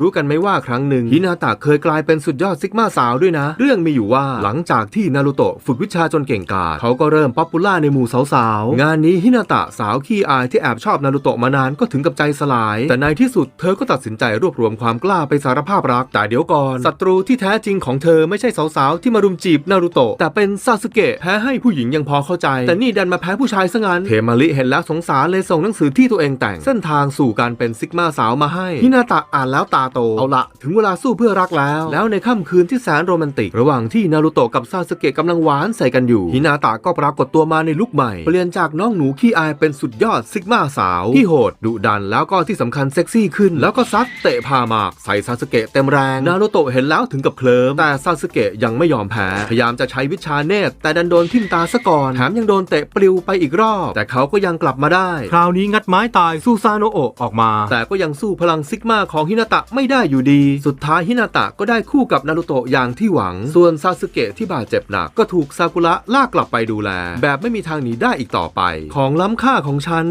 รู้กันไหมว่าครั้งหนึ่งฮินาตะเคยกลายเป็นสุดยอดซิกมาสาวด้วยนะ เรื่องมีอยู่ว่าหลังจากที่นารูโตะฝึกวิชาจนเก่งกาจเขาก็เริ่มป๊อปปูล่าในหมู่สาวๆ งานนี้ฮินาตะสาวขี้อายที่แอบชอบนารูโตะมานานก็ถึงกับใจสลาย แต่ในที่สุดเธอก็ตัดสินใจรวบรวมความกล้าไปสารภาพรัก แต่เดี๋ยวก่อนศัตรูที่แท้จริงของเธอไม่ใช่สาวๆที่มารุมจีบนารูโตะแต่เป็นซาสึเกะแพ้ให้ผู้หญิงยังพอเข้าใจ แต่นี่ดันมาแพ้ผู้ชายซะงั้นเทมาริเห็นแล้วสงสารเลยส่งหนังสือที่ตัวเองแต่ง เส้นทางสู่การเป็นซิกมาสาวมาให้ฮินาตะอ่านแล้วตาโต เอาละถึงเวลาสู้เพื่อรักแล้ว แล้วในค่ำคืนที่แสนโรแมนติก ระหว่างที่นารูโตะกับซาสึเกะกำลังหวานใส่กันอยู่ฮินาตะก็ปรากฏตัวมาในลุคใหม่ เปลี่ยนจากน้องหนูขี้อายเป็นสุดยอดซิกมาสาว ที่โหดดุดันแล้วก็ที่สำคัญเซ็กซี่ขึ้น แล้วก็ซัดเตะพาหมากใส่ซาสึเกะเต็มแรง นารูโตะเห็นแล้วถึงกับเคลิ้มแต่ซาสึเกะยังไม่ยอมแพ้พยายามจะใช้วิชาเนตรแต่ดันโดนทิ่มตาซะก่อนแถมยังโดนเตะปลิวไปอีกรอบ แต่เขาก็ยังกลับมาได้ คราวนี้งัดไม้ตายซูซาโนโอะออกมา แต่ก็ยังสู้พลังซิกมาของฮินาตะไม่ได้อยู่ดี สุดท้ายฮินาตะก็ได้คู่กับนารุโตะอย่างที่หวัง ส่วนซาสึเกะที่บาดเจ็บหนักก็ถูกซากุระลากกลับไปดูแล แบบไม่มีทางหนีได้อีกต่อไป ของล้ำค่าของฉัน